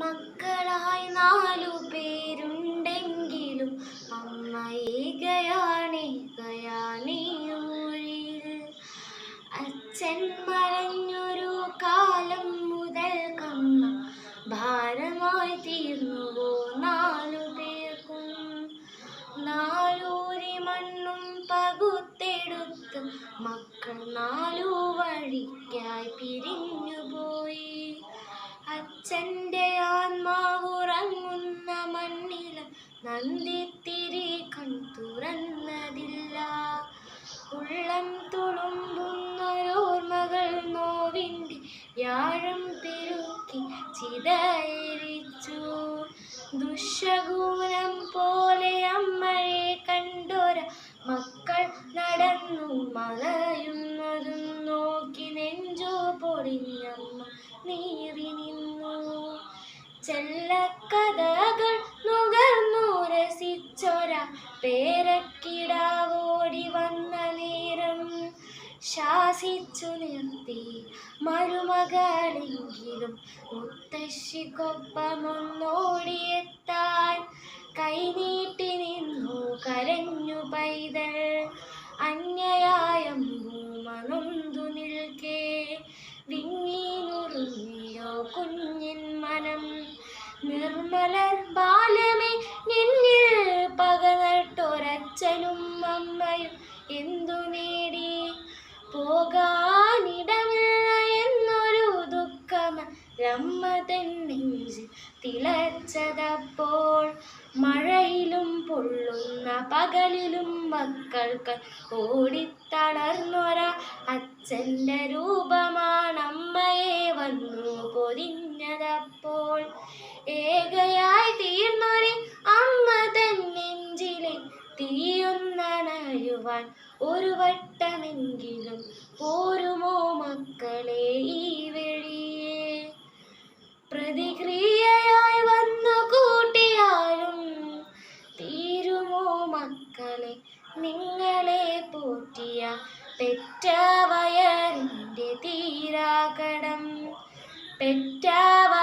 മക്കളായി നാലു പേരുണ്ടെങ്കിലും അമ്മ ഏകയാണേകയാണീയൂഴിൽ അച്ഛൻ മറഞ്ഞൊരു കാലം മുതൽ കമ്മ ഭാരമായി തീർന്നുവോ നാലു പേർക്കും? നാലൂരി മണ്ണും പകുത്തെടുത്ത് മക്കൾ നാലു വഴിക്കായി പിരിഞ്ഞുപോയി. അച്ഛന്റെ നന്ദിത്തിരി കൺ ഉള്ളം തുളുമ്പുന്നൊരോർമ്മകൾ നോവിന്റെ വ്യാഴം തിരുക്കി ചിതയിരിച്ചു ദുഷഗൂനം പോലെ അമ്മയെ കണ്ടോര മക്കൾ നടന്നു മലയുന്നതും നോക്കി നെഞ്ചു പൊടിഞ്ഞമ്മ നീറി നിന്നു. ചെല്ലക്കഥകൾ പേരക്കിടാവോടി വന്ന നേരം ശാസിച്ചു നിർത്തി. മരുമകളെങ്കിലും മുത്തശ്ശിക്കൊപ്പമൊന്നോടിയെത്താൻ കൈനീട്ടി നിന്നു. കരഞ്ഞു പൈതൽ അന്യായം ഭൂമനൊന്തു നിൽക്കേ. വിങ്ങീനുറുങ്ങിയോ കുഞ്ഞിൻ മനം നിർമ്മലർ ബാലമേ അമ്മയും എന്തു നേടി? പോകാനിടമില്ല എന്നൊരു ദുഃഖമ രമ്മ നെഞ്ചിൽ തിളച്ചതപ്പോൾ. മഴയിലും പൊള്ളുന്ന പകലിലും മക്കൾക്ക് ഓടിത്തളർന്നൊര അച്ഛന്റെ രൂപമാണ് അമ്മയെ വന്നു പൊതിഞ്ഞതപ്പോൾ. തീയൊന്നണയുവാൻ ഒരു വട്ടമെങ്കിലും പോരുമോ മക്കളെ ഈ വെളിയെ? പ്രതിക്രിയയായി വന്നു കൂട്ടിയാലും തീരുമോ മക്കളെ? നിങ്ങളെ പോറ്റിയ പെറ്റവയറിന്റെ തീരാകടം പെറ്റ വയറിന്റെ തീരാ